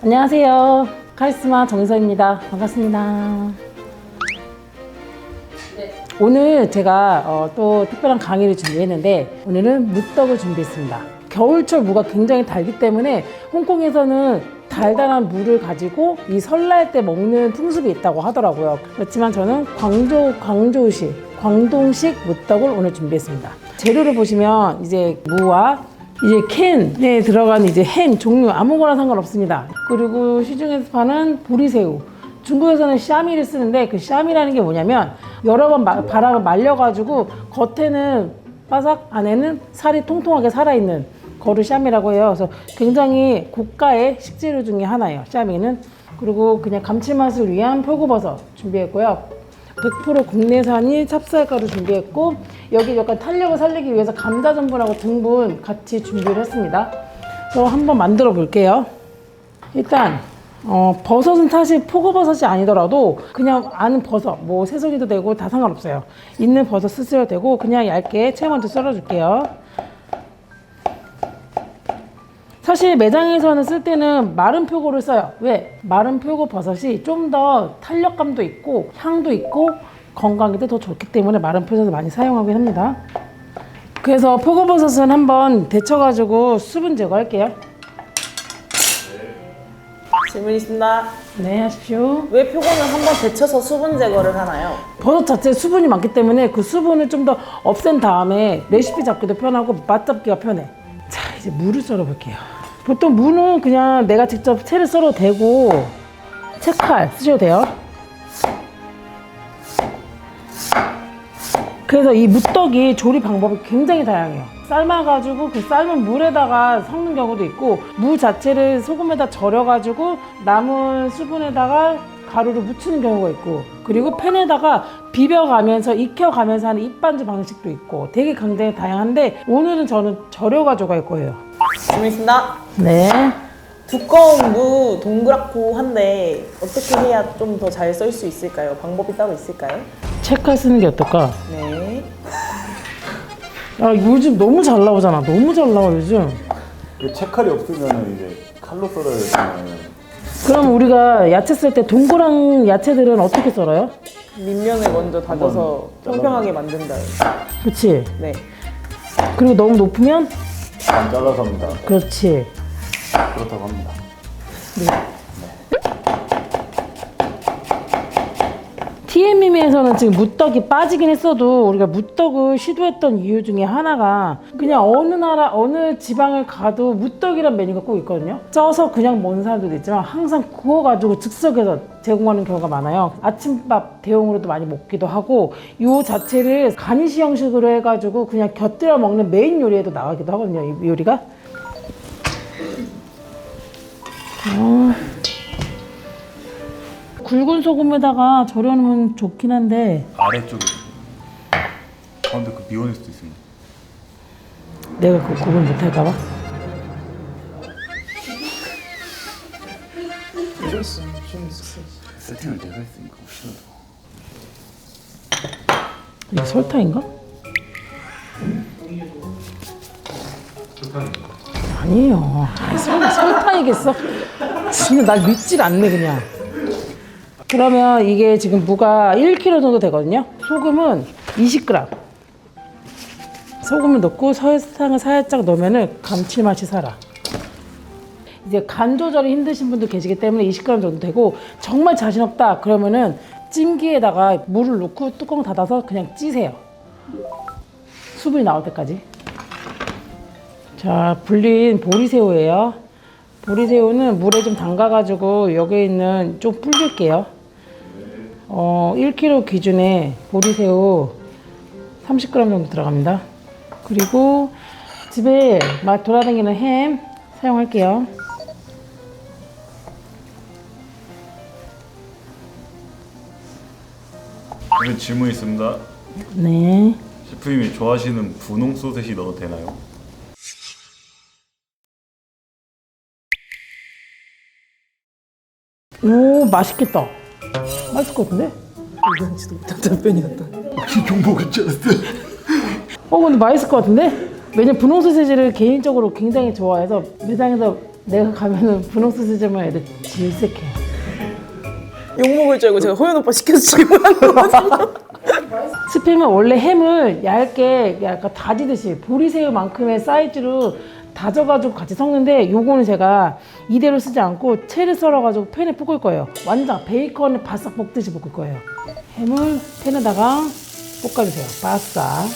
안녕하세요. 카리스마 정서입니다. 반갑습니다. 오늘 제가 어, 또 특별한 강의를 준비했는데 오늘은 무떡을 준비했습니다. 겨울철 무가 굉장히 달기 때문에 홍콩에서는 달달한 무를 가지고 이 설날 때 먹는 풍습이 있다고 하더라고요. 그렇지만 저는 광주 광주식 광동식 무떡을 오늘 준비했습니다. 재료를 보시면 이제 무와 이제 캔에 들어간 이제 햄 종류 아무거나 상관없습니다. 그리고 시중에서 파는 보리새우. 중국에서는 샤미를 쓰는데 그 샤미라는 게 뭐냐면 여러 번 마- 바람을 말려가지고 겉에는 바삭 안에는 살이 통통하게 살아있는 거를 샤미라고 해요. 그래서 굉장히 고가의 식재료 중에 하나예요. 샤미는 그리고 그냥 감칠맛을 위한 표고버섯 준비했고요. 100% 국내산이 찹쌀가루 준비했고 여기 약간 탄력을 살리기 위해서 감자 전분하고 등분 같이 준비를 했습니다. 그럼 한번 만들어 볼게요. 일단 어, 버섯은 사실 포고버섯이 아니더라도 그냥 아는 버섯 뭐 새송이도 되고 다 상관없어요. 있는 버섯 쓰셔도 되고 그냥 얇게 채 먼저 썰어줄게요. 사실 매장에서는 쓸 때는 마른 표고를 써요. 왜? 마른 표고 버섯이 좀 더 탄력감도 있고 향도 있고 건강에도 더 좋기 때문에 마른 표고를 많이 사용하긴 합니다. 그래서 표고버섯은 한번 데쳐가지고 수분 제거할게요. 질문 있습니다. 네, 하십시오. 왜 표고는 한번 데쳐서 수분 제거를 하나요? 버섯 자체에 수분이 많기 때문에 그 수분을 좀 더 없앤 다음에 레시피 잡기도 편하고 맛 잡기가 편해. 자, 이제 무를 썰어 볼게요. 보통 무는 그냥 내가 직접 채를 썰어도 되고 채칼 쓰셔도 돼요. 그래서 이 무떡이 조리 방법이 굉장히 다양해요. 삶아가지고 그 삶은 물에다가 섞는 경우도 있고 무 자체를 소금에다 절여가지고 남은 수분에다가 가루를 묻히는 경우가 있고 그리고 팬에다가 비벼가면서 익혀가면서 하는 입반주 방식도 있고 되게 굉장히 다양한데 오늘은 저는 절여가지고 할 거예요. 질문 있습니다. 네. 두꺼운 무 동그랗고 한데 어떻게 해야 좀 더잘썰수 있을까요? 방법이 따로 있을까요? 채칼 쓰는 게 어떨까? 네. 아 요즘 너무 잘 나오잖아. 너무 잘 나와 요즘. 그 채칼이 없으면 이제 칼로 썰어야 되잖아요. 그럼 우리가 야채 쓸 때 동그란 야채들은 어떻게 썰어요? 밑면을 먼저 다져서 평평하게 만든다. 그렇지. 네. 그리고 너무 높으면 안 잘라서 합니다. 그렇지. 그렇다고 합니다. TMM에서는 지금 무떡이 빠지긴 했어도 우리가 무떡을 시도했던 이유 중에 하나가 그냥 어느 나라 어느 지방을 가도 무떡이란 메뉴가 꼭 있거든요. 쪄서 그냥 먹는 사람들도 있지만 항상 구워가지고 즉석에서 제공하는 경우가 많아요. 아침밥 대용으로도 많이 먹기도 하고 요 자체를 가니시 형식으로 해가지고 그냥 곁들여 먹는 메인 요리에도 나가기도 하거든요. 이 요리가. 굵은 소금에다가 절여놓으면 좋긴 한데 아래쪽에 가운데 그 비워낼 수도 있습니다. 내가 그 구분 못할까봐. 세팅을 내가 했으니까 이게 설탕인가? 아니에요. 아니, 설, 설탕이겠어? 진짜 날 믿질 않네 그냥. 그러면 이게 지금 무가 1kg 정도 되거든요. 소금은 20g. 소금을 넣고 설탕을 살짝 넣으면 감칠맛이 살아. 이제 간 조절이 힘드신 분도 계시기 때문에 20g 정도 되고 정말 자신 없다 그러면은 찜기에다가 물을 넣고 뚜껑 닫아서 그냥 찌세요. 수분이 나올 때까지. 자, 불린 보리새우예요. 보리새우는 물에 좀 담가가지고 여기에 있는 좀 불릴게요. 어, 1kg 기준에 보리새우 30g 정도 들어갑니다. 그리고 집에 막 돌아다니는 햄 사용할게요. 오늘 질문 있습니다. 네. 셰프님이 좋아하시는 분홍 소세지 넣어도 되나요? 오, 맛있겠다. 맛있을 것 같은데? 이건 진짜 답변이었다. 정보 괜찮았어요. 어, 근데 맛있을 것 같은데? 왜냐면 분홍 소세지를 개인적으로 굉장히 좋아해서 매장에서 내가 가면은 분홍 소시지만 애들 질색해. 욕 먹을 줄 알고 제가 호연 오빠 시켜서 지금 한 거거든요. 스팸은 원래 햄을 얇게 약간 다지듯이 보리새우만큼의 사이즈로 다져가지고 같이 섞는데 요거는 제가 이대로 쓰지 않고 채를 썰어가지고 팬에 볶을 거예요. 완전 베이컨을 바싹 볶듯이 볶을 거예요. 햄을 팬에다가 볶아주세요. 바싹.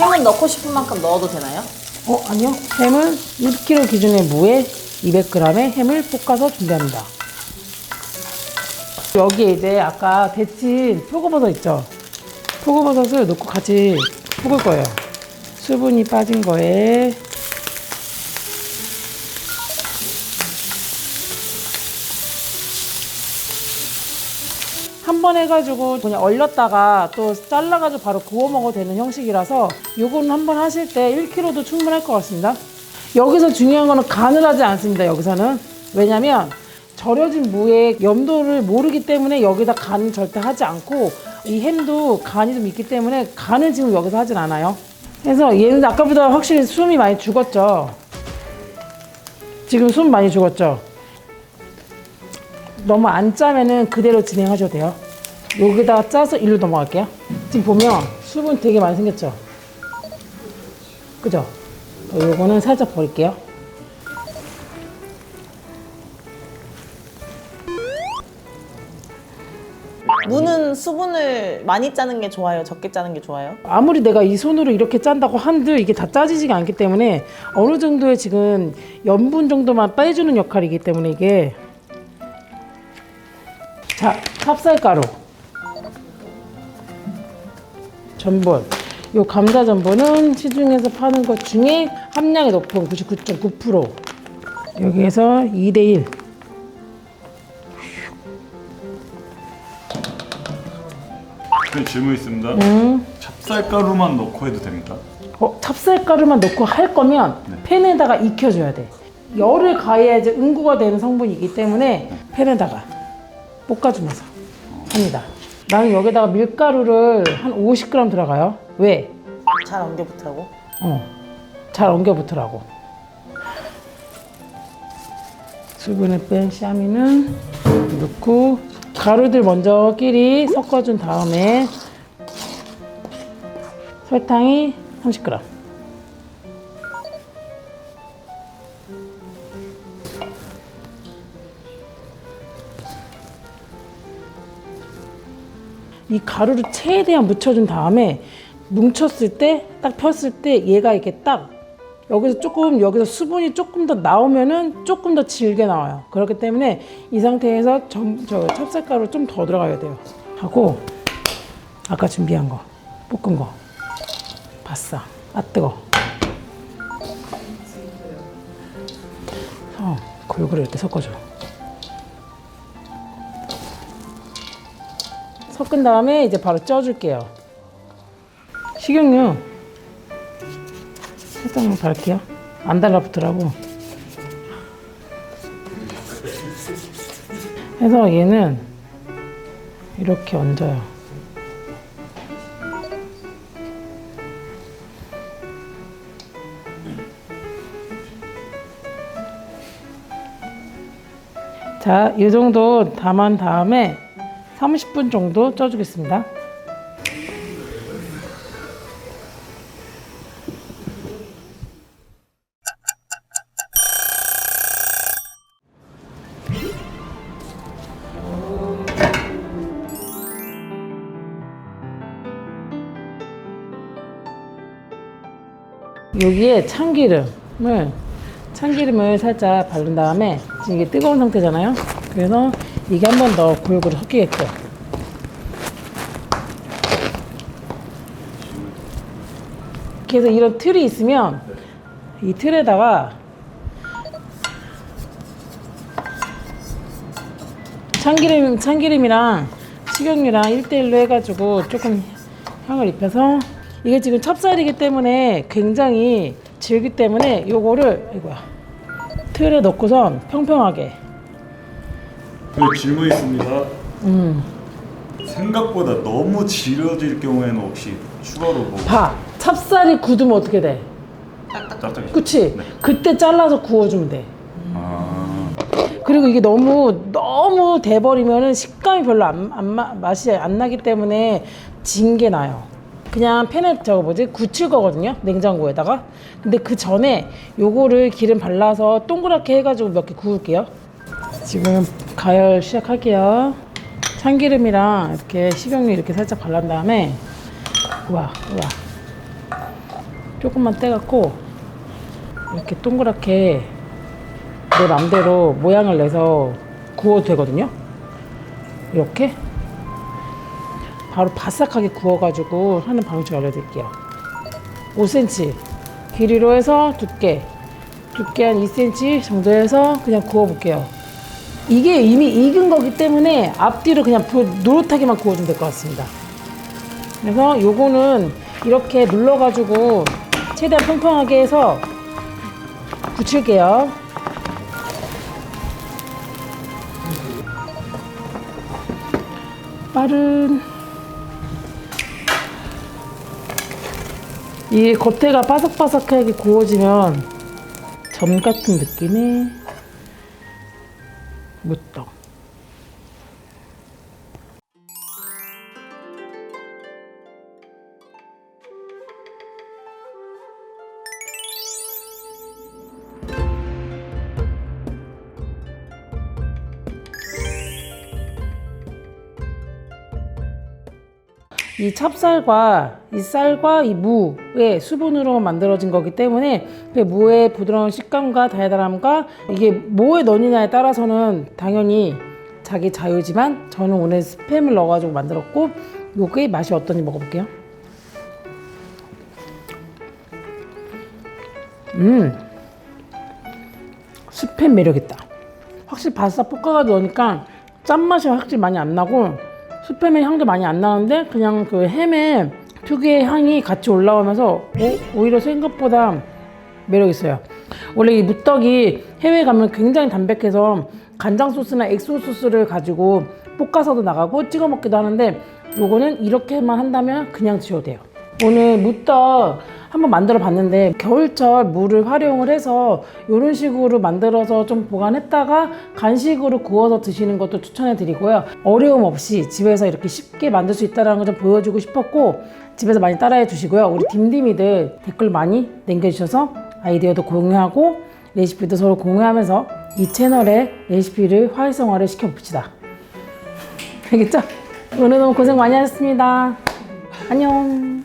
햄은 넣고 싶은 만큼 넣어도 되나요? 어 아니요. 햄은 1kg 기준의 무에 200g의 햄을 볶아서 준비합니다. 여기에 이제 아까 데친 표고버섯 있죠? 표고버섯을 넣고 같이 볶을 거예요. 수분이 빠진 거에 한 번 해가지고 그냥 얼렸다가 또 잘라가지고 바로 구워 먹어도 되는 형식이라서 요거는 한 번 하실 때 1kg도 충분할 것 같습니다. 여기서 중요한 거는 간을 하지 않습니다. 여기서는 왜냐면 절여진 무의 염도를 모르기 때문에 여기다 간 절대 하지 않고 이 햄도 간이 좀 있기 때문에 간을 지금 여기서 하진 않아요. 그래서 얘는 아까보다 확실히 숨이 많이 죽었죠. 지금 숨 많이 죽었죠. 너무 안 짜면은 그대로 진행하셔도 돼요. 여기다가 짜서 일로 넘어갈게요. 지금 보면 수분 되게 많이 생겼죠? 그죠? 어, 요거는 살짝 버릴게요. 무는 수분을 많이 짜는 게 좋아요? 적게 짜는 게 좋아요? 아무리 내가 이 손으로 이렇게 짠다고 한들 이게 다 짜지지가 않기 때문에 어느 정도의 지금 염분 정도만 빼주는 역할이기 때문에 이게. 자 찹쌀가루. 전분. 요 감자 전분은 시중에서 파는 것 중에 함량이 높은 99.9% 여기에서 2대1 그 질문 있습니다. 찹쌀가루만 넣고 해도 됩니까? 어, 찹쌀가루만 넣고 할 거면 팬에다가 익혀줘야 돼. 열을 가해야지 응고가 되는 성분이기 때문에 팬에다가 볶아주면서 합니다. 나는 여기다가 밀가루를 한 50g 들어가요. 왜? 잘 엉겨 붙으라고? 어, 잘 엉겨 붙으라고. 수분을 뺀 샤미는 넣고 가루들 먼저 끼리 섞어준 다음에 설탕이 30g. 이 가루를 최대한 묻혀준 다음에 뭉쳤을 때 딱 폈을 때 얘가 이렇게 딱 여기서 조금 여기서 수분이 조금 더 나오면은 조금 더 질게 나와요. 그렇기 때문에 이 상태에서 점, 저 찹쌀가루 좀 더 들어가야 돼요. 하고 아까 준비한 거 볶은 거 바싹 아 뜨거. 어 골고루 이렇게 섞어줘. 섞은 다음에 이제 바로 쪄줄게요. 식용유 살짝만 바를게요. 안 달라붙더라고. 해서 얘는 이렇게 얹어요. 자, 이 정도 담은 다음에 30분 정도 쪄주겠습니다. 여기에 참기름을 참기름을 살짝 바른 다음에 지금 이게 뜨거운 상태잖아요. 그래서 이게 한 번 더 골고루 섞이게끔. 그래서 이런 틀이 있으면 이 틀에다가 참기름 참기름이랑 식용유랑 1대1로 해가지고 조금 향을 입혀서 이게 지금 찹쌀이기 때문에 굉장히 질기 때문에 요거를 이거야 틀에 넣고선 평평하게 그 질문 있습니다. 음. 생각보다 너무 질어질 경우에는 혹시 추가로 뭐 봐 찹쌀이 굳으면 어떻게 돼? 짭짤이. 그치? 그때 잘라서 구워주면 돼. 아. 그리고 이게 너무 너무 돼버리면은 식감이 별로 안, 안 마- 맛이 안 나기 때문에 진 게 나요. 그냥 팬에 저거 뭐지 굳힐 거거든요 냉장고에다가. 근데 그 전에 요거를 기름 발라서 동그랗게 해가지고 몇 개 구울게요. 지금 가열 시작할게요. 참기름이랑 이렇게 식용유 이렇게 살짝 발란 다음에 우와 우와 조금만 떼갖고 이렇게 동그랗게 내 맘대로 모양을 내서 구워도 되거든요. 이렇게 바로 바삭하게 구워가지고 하는 방식 알려드릴게요. 5cm 길이로 해서 두께 두께 한 2cm 정도 해서 그냥 구워볼게요. 이게 이미 익은 거기 때문에 앞뒤로 그냥 불 노릇하게만 구워주면 될 것 같습니다. 그래서 요거는 이렇게 눌러가지고 최대한 평평하게 해서 굳힐게요. 빠른 이 겉에가 바삭바삭하게 구워지면 점 같은 느낌의 무떡 이 찹쌀과 이 쌀과 이 무의 수분으로 만들어진 거기 때문에 그 무의 부드러운 식감과 달달함과 이게 뭐에 넣느냐에 따라서는 당연히 자기 자유지만 저는 오늘 스팸을 넣어가지고 만들었고 요게 맛이 어떤지 먹어볼게요. 음, 스팸 매력 있다. 확실히 바싹 볶아가지고 넣으니까 짠맛이 확실히 많이 안 나고 스팸의 향도 많이 안 나는데 그냥 그 햄의 특유의 향이 같이 올라오면서 오, 오히려 생각보다 매력 있어요. 원래 이 무떡이 해외 가면 굉장히 담백해서 간장 소스나 엑소 소스를 가지고 볶아서도 나가고 찍어 먹기도 하는데 요거는 이렇게만 한다면 그냥 지어도 돼요. 오늘 무떡 한번 만들어 봤는데 겨울철 물을 활용을 해서 이런 식으로 만들어서 좀 보관했다가 간식으로 구워서 드시는 것도 추천해 드리고요. 어려움 없이 집에서 이렇게 쉽게 만들 수 있다는 걸 좀 보여주고 싶었고 집에서 많이 따라해 주시고요. 우리 딤딤이들 댓글 많이 남겨주셔서 아이디어도 공유하고 레시피도 서로 공유하면서 이 채널의 레시피를 활성화를 시켜봅시다. 알겠죠? 오늘 너무 고생 많이 하셨습니다. 안녕.